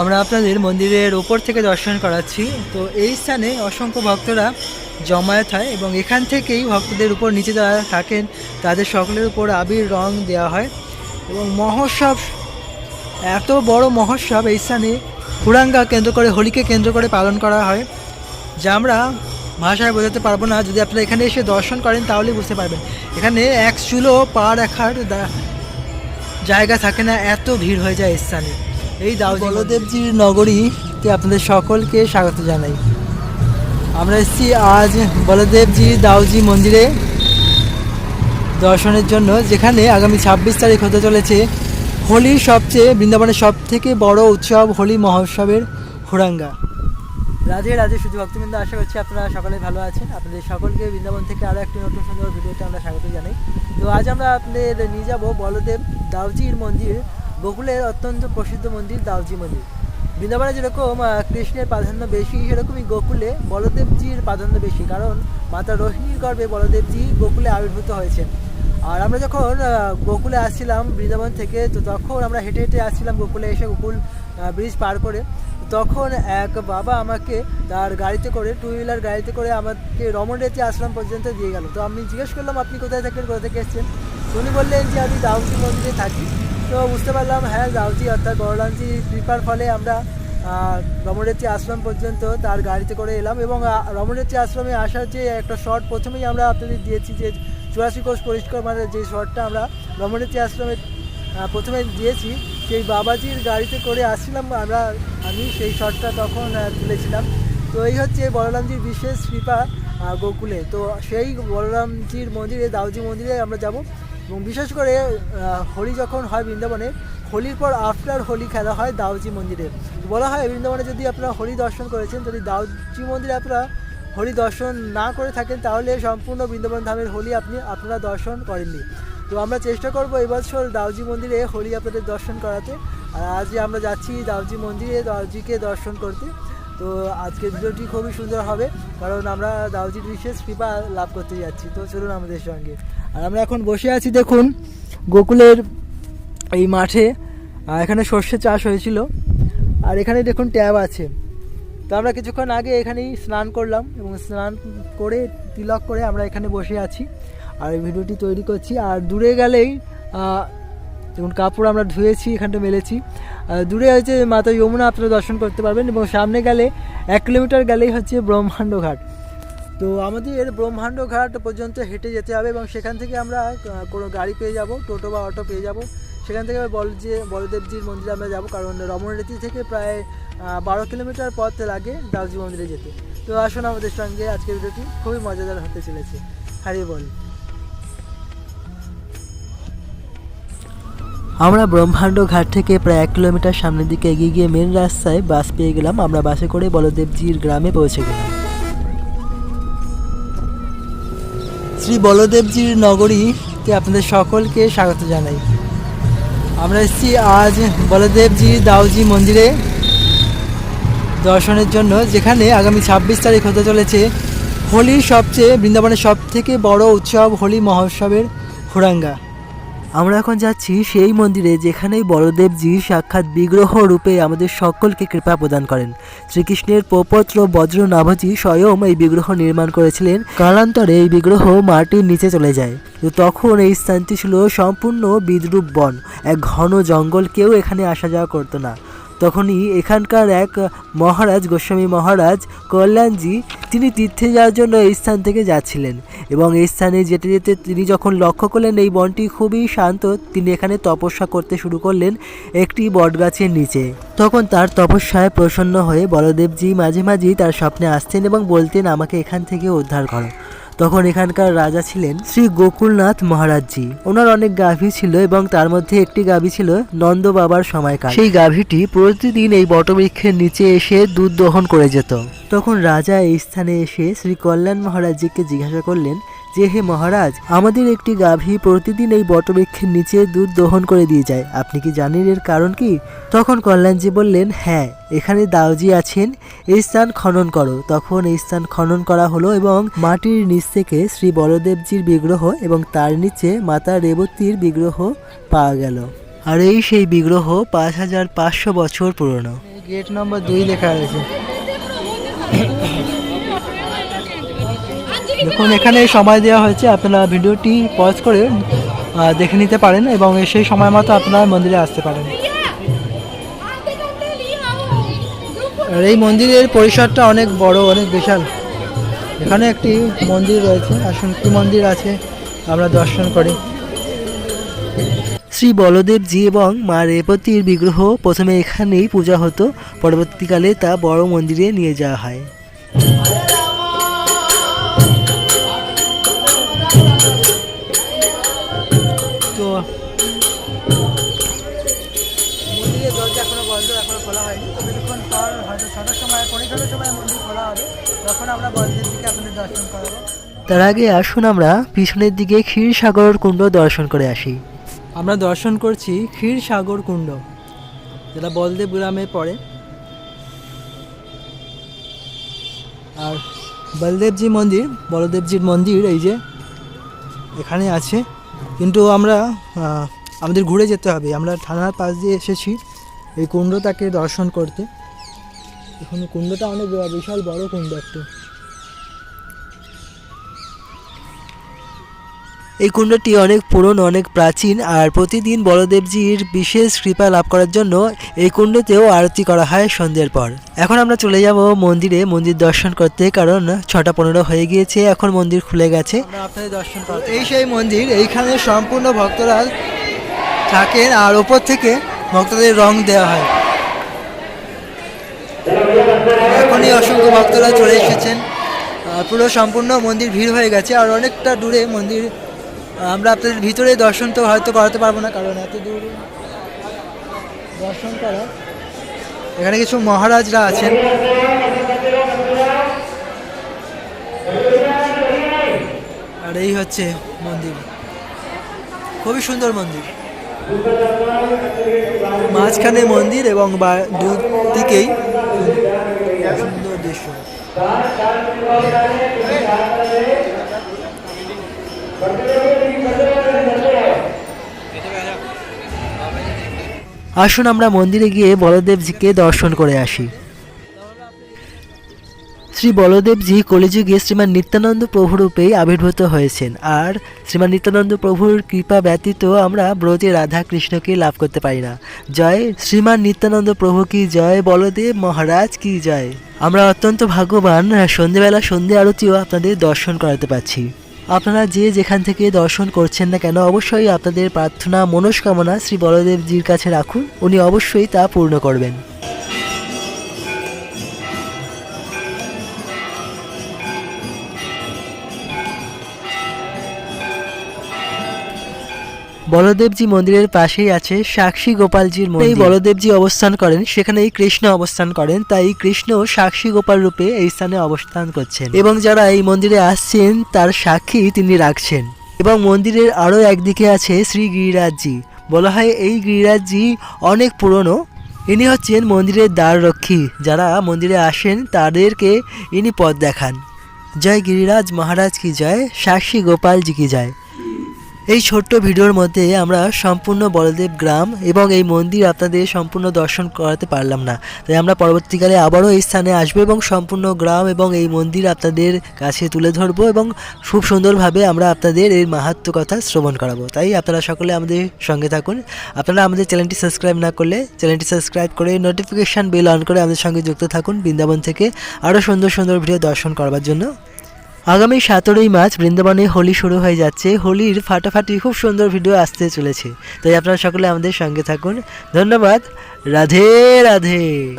আমরা আপনাদের মন্দিরের ওপর থেকে দর্শন করাচ্ছি। তো এই স্থানে অসংখ্য ভক্তরা জমায়েত হয় এবং এখান থেকেই ভক্তদের উপর নিচে যারা থাকেন, তাদের সকলের উপর আবির রং দেওয়া হয় এবং মহোৎসব, এত বড় মহোৎসব এই স্থানে হুরাঙ্গা কেন্দ্র করে, হোলিকে কেন্দ্র করে পালন করা হয়, যা আমরা ভাষায় বোঝাতে পারব না। যদি আপনারা এখানে এসে দর্শন করেন তাহলেই বুঝতে পারবেন। এখানে এক চুলো পা রাখার জায়গা থাকে না, এত ভিড় হয়ে যায় স্থানে। এই দাও বলদেবজির নগরীতে আপনাদের সকলকে স্বাগত জানাই। আমরা এসেছি আজ বলদেবজি দাউজি মন্দিরে দর্শনের জন্য যেখানে আগামী ছাব্বিশ তারিখ হতে চলেছে হোলির সবচেয়ে বৃন্দাবনের সব থেকে বড় উৎসব হোলি মহোৎসবের হুরাঙ্গা রাধে রাধে শুধু ভক্তবৃন্দ আশা করছি আপনারা সকলে ভালো আছেন। আপনাদের সকলকে বৃন্দাবন থেকে আরও একটি নতুন সুন্দর ভিডিওতে আমরা স্বাগত জানাই। তো আজ আমরা আপনাদের নিয়ে যাব বলদেব দাউজির মন্দির গোকুলের অত্যন্ত প্রসিদ্ধ মন্দির দাউজি মন্দির। বৃন্দাবনে যেরকম কৃষ্ণের প্রাধান্য বেশি, সেরকমই গোকুলে বলদেবজির প্রাধান্য বেশি, কারণ মাতা রোহিণীর গর্ভে বলদেবজি গোকুলে আবির্ভূত হয়েছেন। আর আমরা যখন গোকুলে আসছিলাম বৃন্দাবন থেকে, তো তখন আমরা হেঁটে হেঁটে আসছিলাম গোকুলে এসে গোকুল ব্রিজ পার করে। তখন এক বাবা আমাকে তার গাড়িতে করে টু হুইলার গাড়িতে করে আমাকে রমণরেতি আশ্রম পর্যন্ত দিয়ে গেল। তো আমি জিজ্ঞেস করলাম, আপনি কোথায় থাকেন? কোথা থেকে এসেছেন? উনি বললেন যে, আমি দাউজি মন্দিরে থাকি। তো বুঝতে পারলাম হ্যাঁ দাউজি অর্থাৎ বড়লামজি কৃপার ফলে আমরা রমণরেতি আশ্রম পর্যন্ত তার গাড়িতে করে এলাম এবং রমণরেতি আশ্রমে আসার যে একটা শর্ট প্রথমেই আমরা আপনাদের দিয়েছি যে চুরাশি কোষ পরিষ্কার মানে যে শর্টটা আমরা রমণরেতি আশ্রমে প্রথমে দিয়েছি, সেই বাবাজির গাড়িতে করে আসছিলাম আমরা, আমি সেই শটটা তখন তুলেছিলাম। তো এই হচ্ছে বলরামজির বিশেষ কৃপা গোকুলে। তো সেই বলরামজির মন্দিরে দাউজি মন্দিরে আমরা যাব। এবং বিশেষ করে হোলি যখন হয় বৃন্দাবনে, হোলির পর আফটার হোলি খেলা হয় দাউজি মন্দিরে। বলা হয়, বৃন্দাবনে যদি আপনারা হোলি দর্শন করেছেন, যদি দাউজি মন্দিরে আপনারা হোলি দর্শন না করে থাকেন, তাহলে সম্পূর্ণ বৃন্দাবন ধামের হোলি আপনি, আপনারা দর্শন করেননি। তো আমরা চেষ্টা করব এবছর দাউজি মন্দিরে হোলি আপনাদের দর্শন করাতে। আর আজ আমরা যাচ্ছি দাউজি মন্দিরে দাউজিকে দর্শন করতে। তো আজকের ভিডিওটি খুবই সুন্দর হবে, কারণ আমরা দাউজির বিশেষ কৃপা লাভ করতে যাচ্ছি। তো চলুন আমাদের সঙ্গে। আর আমরা এখন বসে আছি, দেখুন, গোকুলের এই মাঠে। এখানে সর্ষে চাষ হয়েছিল। আর এখানে দেখুন, ট্যাব আছে। তো আমরা কিছুক্ষণ আগে এখানেই স্নান করলাম এবং স্নান করে, তিলক করে আমরা এখানে বসে আছি। আর এই ভিডিওটি তৈরি করছি। আর দূরে গেলেই দেখুন, কাপড় আমরা ধুয়েছি, এখানটা মেলেছি। দূরে হচ্ছে মাতা যমুনা, আপনারা দর্শন করতে পারবেন এবং সামনে গেলে এক কিলোমিটার গেলেই হচ্ছে ব্রহ্মাণ্ড ঘাট। তো আমাদের এর ব্রহ্মাণ্ড ঘাট পর্যন্ত হেঁটে যেতে হবে এবং সেখান থেকে আমরা কোনো গাড়ি পেয়ে যাব, টোটো বা অটো পেয়ে যাব। সেখান থেকে বল যে, বলদেবজির মন্দিরে আমরা যাব, কারণ রমণরেতি থেকে প্রায় বারো কিলোমিটার পথ লাগে দাউজি মন্দিরে যেতে। তো আসুন আমাদের সঙ্গে আজকের ভিডিওটি, খুবই মজাদার হতে চলেছে। হারিয়ে বল। আমরা ব্রহ্মাণ্ড ঘাট থেকে প্রায় এক কিলোমিটার সামনের দিকে এগিয়ে গিয়ে মেন রাস্তায় বাস পেয়ে গেলাম। আমরা বাসে করে বলদেবজির গ্রামে পৌঁছে গেলাম। শ্রী বলদেবজির নগরীতে আপনাদের সকলকে স্বাগত জানাই। আমরা এসেছি আজ বলদেবজি দাউজি মন্দিরে দর্শনের জন্য, যেখানে আগামী ছাব্বিশ তারিখ হতে চলেছে হোলির সবচেয়ে, বৃন্দাবনের সব থেকে বড় উৎসব হোলি মহোৎসবের হুরাঙ্গা আমরা এখন যাচ্ছি সেই মন্দিরে যেখানেই বড়দেবজি সাক্ষাৎ বিগ্রহ রূপে আমাদের সকলকে কৃপা প্রদান করেন। শ্রীকৃষ্ণের প্রপত্র বজ্র নাভজি স্বয়ং এই বিগ্রহ নির্মাণ করেছিলেন। কালান্তরে এই বিগ্রহ মাটির নিচে চলে যায়। তো তখন এই স্থানটি ছিল সম্পূর্ণ বিদ্রুপ বন। এক ঘন জঙ্গল কেউ এখানে আসা যাওয়া করতো না। তখনই এখানকার এক মহারাজ, গোস্বামী মহারাজ কল্যাণজি, তিনি তীর্থে যাওয়ার জন্য এই স্থান থেকে যাচ্ছিলেন এবং এই স্থানে যেতে যেতে তিনি যখন লক্ষ্য করলেন, এই বনটি খুবই শান্ত, তিনি এখানে তপস্যা করতে শুরু করলেন একটি বটগাছের নিচে। তখন তার তপস্যায় প্রসন্ন হয়ে বলদেবজি মাঝে মাঝেই তার স্বপ্নে আসতেন এবং বলতেন, আমাকে এখান থেকে উদ্ধার করো। তখন এখানকার রাজা ছিলেন শ্রী গোকুলনাথ মহারাজজি। ওনার অনেক গাভী ছিল এবং তার মধ্যে একটি গাভী ছিল নন্দ বাবার সময়কাল। সেই গাভীটি প্রতিদিন এই বটবৃক্ষের নিচে এসে দুধ দহন করে যেত। তখন রাজা এই স্থানে এসে শ্রী কল্যাণ মহারাজজিকে জিজ্ঞাসা করলেন যে হে মহারাজ, আমাদের একটি গাভী প্রতিদিন এই বটবৃক্ষের নিচে দুধ দহন করে দিয়ে যায়। আপনি কি জানেন এর কারণ কি? তখন কল্যাণজি বললেন হ্যাঁ এখানে দাওজি আছেন, এই স্থান খনন করো। তখন এই স্থান খনন করা হলো এবং মাটির নিচ থেকে শ্রী বলদেবজির বিগ্রহ এবং তার নিচে মাতা রেবতীর বিগ্রহ পাওয়া গেল। আর এই সেই বিগ্রহ পাঁচ হাজার পাঁচশো বছর পুরনো। গেট নম্বর দুই লেখা রয়েছে। দেখুন, এখানে সময় দেওয়া হয়েছে, আপনারা ভিডিওটি পজ করে দেখে নিতে পারেন এবং সেই সময় মতো আপনারা মন্দিরে আসতে পারেন। আর এই মন্দিরের পরিসরটা অনেক বড়, অনেক বিশাল। এখানে একটি মন্দির রয়েছে, আসুন কি মন্দির আছে, আমরা দর্শন করি। শ্রী বলদেবজি এবং মা রেবতীর বিগ্রহ প্রথমে এখানেই পূজা হতো, পরবর্তীকালে তা বড় মন্দিরে নিয়ে যাওয়া হয়। সময় পনেরো মন্দির খোলা হবে। তখন আমরা বন্ধের দিকে আপনাদের দর্শন করাবো। তার আগে আসুন আমরা পিছনের দিকে ক্ষীরসাগর কুণ্ড দর্শন করে আসি। আমরা দর্শন করছি ক্ষীরসাগর কুণ্ড যেটা বলদেব গ্রামে পড়ে। আর বলদেবজি মন্দির বলদেবজির মন্দির এই যে এখানে আছে। কিন্তু আমরা আমাদের ঘুরে যেতে হবে। আমরা থানার পাশ দিয়ে এসেছি এই কুণ্ডটাকে দর্শন করতে। এখানে কুণ্ডটা অনেক বিশাল বড় কুণ্ড একটা। এই কুণ্ডটি অনেক পুরনো অনেক প্রাচীন আর প্রতিদিন বলদেবজির বিশেষ কৃপা লাভ করার জন্য এই কুণ্ডতেও আরতি করা হয় সন্ধ্যের পর। এখন আমরা চলে যাব মন্দিরে মন্দির দর্শন করতে কারণ ছটা পনেরো হয়ে গিয়েছে এখন মন্দির খুলে গেছে। আপনাদের দর্শন এই সেই মন্দির এইখানে সম্পূর্ণ ভক্তরা থাকেন আর ওপর থেকে ভক্তদের রং দেওয়া হয়। এখনই অসংখ্য ভক্তরা চলে এসেছেন। পুরো সম্পূর্ণ মন্দির ভিড় হয়ে গেছে আর অনেকটা দূরে মন্দির। আমরা আপনাদের ভিতরে দর্শন তো হয়তো করাতে পারব না, কারণ এত দূর দর্শন করা। এখানে কিছু মহারাজরা আছেন। আর এই হচ্ছে মন্দির। খুবই সুন্দর মন্দির। মাঝখানে মন্দির এবং বা- দুদিকেই আসুন আমরা মন্দিরে গিয়ে বলদেবজিকে দর্শন করে আসি। শ্রী বলদেবজি কলিযুগে শ্রীমান নিত্যানন্দ প্রভু রূপেই আবির্ভূত হয়েছেন। আর শ্রীমান নিত্যানন্দ প্রভুর কৃপা ব্যতীত আমরা ব্রজে রাধা কৃষ্ণকে লাভ করতে পারি না। জয় শ্রীমান নিত্যানন্দ প্রভু কি জয়? বলদেব মহারাজ কি জয়? আমরা অত্যন্ত ভাগ্যবান, সন্ধেবেলা সন্ধে আরতিও আপনাদের দর্শন করাতে পারছি। আপনারা যে যেখান থেকে দর্শন করছেন না কেন, অবশ্যই আপনাদের প্রার্থনা, মনস্কামনা শ্রী বলদেবজির কাছে রাখুন। উনি অবশ্যই তা পূর্ণ করবেন। বলদেবজি মন্দিরের পাশেই আছে সাক্ষী গোপালজির মন্দির। এই বলদেবজি অবস্থান করেন সেখানেই কৃষ্ণ অবস্থান করেন তাই কৃষ্ণ সাক্ষী গোপাল রূপে এই স্থানে অবস্থান করছেন। এবং যারা এই মন্দিরে আসছেন তার সাক্ষী তিনি রাখছেন। এবং মন্দিরের আরও একদিকে আছে শ্রী গিরিরাজজি। বলা হয় এই গিরিরাজজি অনেক পুরনো। ইনি হচ্ছেন মন্দিরের দ্বার রক্ষী যারা মন্দিরে আসেন তাদেরকে ইনি পথ দেখান। জয় গিরিরাজ মহারাজ কি জয় সাক্ষী গোপালজি কি জয়। এই ছোট্ট ভিডিওর মধ্যে আমরা সম্পূর্ণ বলদেব গ্রাম এবং এই মন্দির আপনাদের সম্পূর্ণ দর্শন করাতে পারলাম না। তাই আমরা পরবর্তীকালে আবারও এই স্থানে আসব এবং সম্পূর্ণ গ্রাম এবং এই মন্দির আপনাদের কাছে তুলে ধরবো এবং খুব সুন্দরভাবে আমরা আপনাদের এর মাহাত্ম কথা শ্রবণ করাবো। তাই আপনারা সকলে আমাদের সঙ্গে থাকুন। আপনারা আমাদের চ্যানেলটি সাবস্ক্রাইব না করলে চ্যানেলটি সাবস্ক্রাইব করে নোটিফিকেশান বেল অন করে আমাদের সঙ্গে যুক্ত থাকুন বৃন্দাবন থেকে আরও সুন্দর সুন্দর ভিডিও দর্শন করবার জন্য। আগামী সতেরোই মার্চ বৃন্দাবনে হোলি শুরু হয়ে যাচ্ছে। হোলির ফাটাফাটি খুব সুন্দর ভিডিও আসতে চলেছে। তাই আপনারা সকলে আমাদের সঙ্গে থাকুন। ধন্যবাদ। রাধে রাধে।